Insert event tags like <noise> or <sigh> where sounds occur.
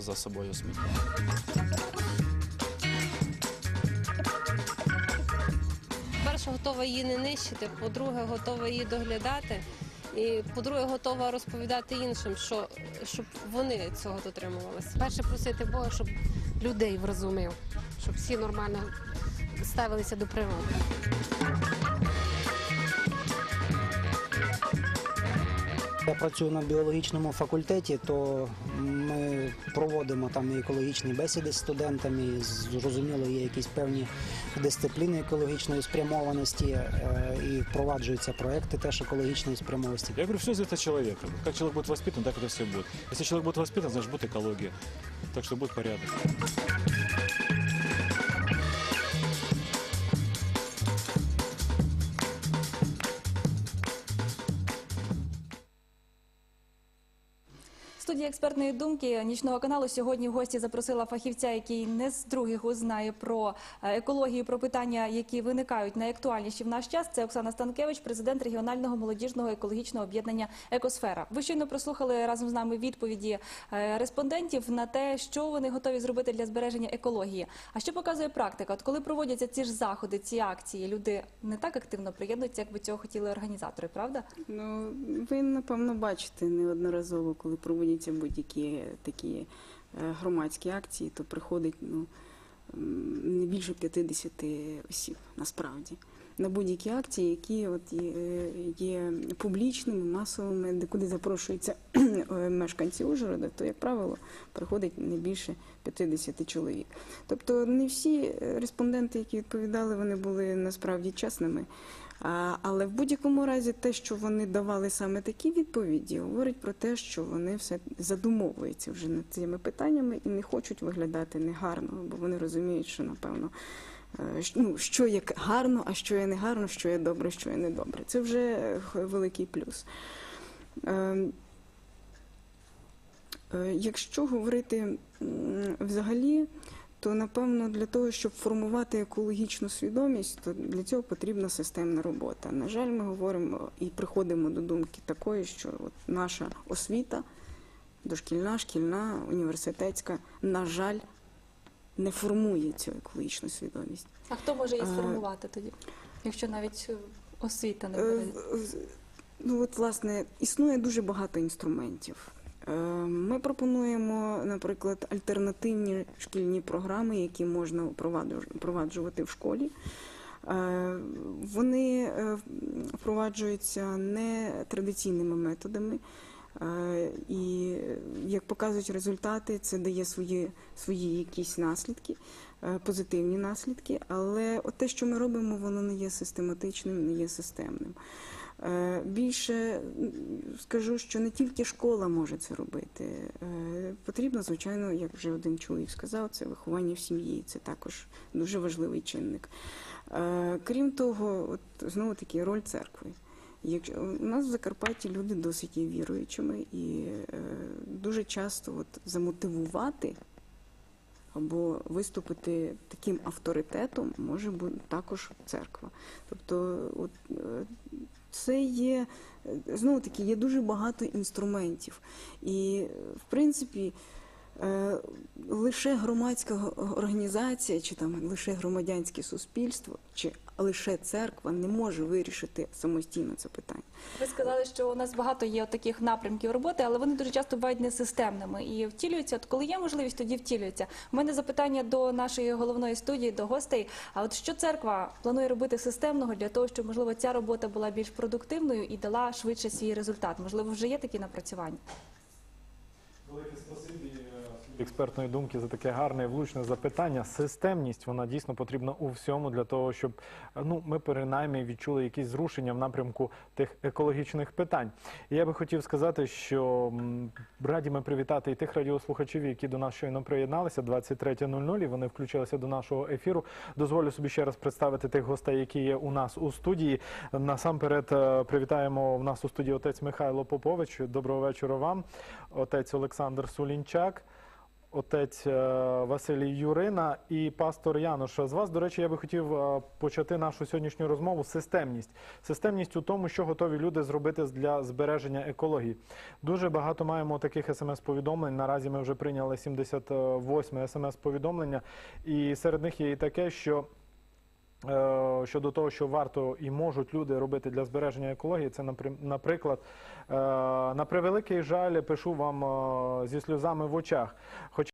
за собою сміття. Перше, готова її не нищити, по-друге, готова її доглядати. І по-друге, готова розповідати іншим, що щоб вони цього дотримувалися. Перше просити Бога, щоб людей врозумів, щоб всі нормально ставилися до природи. Я працюю на біологічному факультеті, то ми проводимо там і екологічні бесіди з студентами. Зрозуміло, є якісь певні дисципліни екологічної спрямованості е, і впроваджуються проекти теж екологічної спрямованості. Я говорю, все зависит чоловіка. Як чоловік буде воспитан, так це все буде. Якщо чоловік буде воспитан, значить буде екологія. Так що буде порядок. Студії експертної думки нічного каналу сьогодні в гості запросила фахівця, який не з других уст знає про е, екологію, про питання, які виникають найактуальніші в наш час. Це Оксана Станкевич, президент регіонального молодіжного екологічного об'єднання Екосфера. Ви щойно прослухали разом з нами відповіді е, респондентів на те, що вони готові зробити для збереження екології. А що показує практика? От коли проводяться ці ж заходи, ці акції, люди не так активно приєднуються, як би цього хотіли організатори, правда? Ну, ви напевно бачите неодноразово, коли проводяться будь-які такі е, громадські акції, то приходить ну, не більше 50 осіб насправді. На будь-які акції, які от є, е, публічними, масовими, де куди запрошуються <clears throat> е, мешканці Ужгорода, то, як правило, приходить не більше 50 чоловік. Тобто не всі респонденти, які відповідали, вони були насправді чесними. Але в будь-якому разі те, що вони давали саме такі відповіді, говорить про те, що вони все задумовуються вже над цими питаннями і не хочуть виглядати негарно, бо вони розуміють, що напевно. Е, Ну, що є гарно, а що є не гарно, що є добре, що є недобре. Це вже великий плюс. Ем, е, Якщо говорити взагалі, то напевно для того, щоб формувати екологічну свідомість, то для цього потрібна системна робота. На жаль, ми говоримо і приходимо до думки такої, що от наша освіта, дошкільна, шкільна, університетська, на жаль, не формує цю екологічну свідомість. А хто може її сформувати тоді, якщо навіть освіта не Е, буде? Ну от власне існує дуже багато інструментів. Е, Ми пропонуємо, наприклад, альтернативні шкільні програми, які можна впроваджувати в школі. Е, Вони впроваджуються не традиційними методами. І як показують результати, це дає свої, свої якісь наслідки, е, позитивні наслідки. Але от те, що ми робимо, воно не є систематичним, не є системним. Е, Більше скажу, що не тільки школа може це робити. Е, Потрібно, звичайно, як вже один чоловік сказав, це виховання в сім'ї. Це також дуже важливий чинник. Крім того, от знову таки роль церкви. Якщо у нас в Закарпатті люди досить є віруючими, і е, дуже часто от замотивувати або виступити таким авторитетом може бути також церква. Тобто, от е, це є е, знову таки є дуже багато інструментів, і в принципі. Е, Лише громадська організація, чи там лише громадянське суспільство, чи лише церква не може вирішити самостійно це питання. Ви сказали, що у нас багато є таких напрямків роботи, але вони дуже часто бувають несистемними і втілюються. От коли є можливість, тоді втілюються. У мене запитання до нашої головної студії, до гостей. А от що церква планує робити системного для того, щоб можливо ця робота була більш продуктивною і дала швидше свій результат? Можливо, вже є такі напрацювання? Експертної думки за таке гарне і влучне запитання. Системність вона дійсно потрібна у всьому для того, щоб ну ми принаймні відчули якісь зрушення в напрямку тих екологічних питань. І я би хотів сказати, що раді ми привітати і тих радіослухачів, які до нас щойно приєдналися 23.00, і вони включилися до нашого ефіру. Дозволю собі ще раз представити тих гостей, які є у нас у студії. Насамперед е, привітаємо в нас у студії отець Михайло Попович. Доброго вечора вам, отець Олександр Сулінчак. Отець е, Василій Юрина і пастор Януш. З вас, до речі, я би хотів е, почати нашу сьогоднішню розмову системність. Системність у тому, що готові люди зробити для збереження екології. Дуже багато маємо таких смс-повідомлень. Наразі ми вже прийняли 78 смс-повідомлення, і серед них є і таке, що е, щодо того, що варто і можуть люди робити для збереження екології, це напри- наприклад, е, на превеликий жаль, пишу вам е, зі сльозами в очах.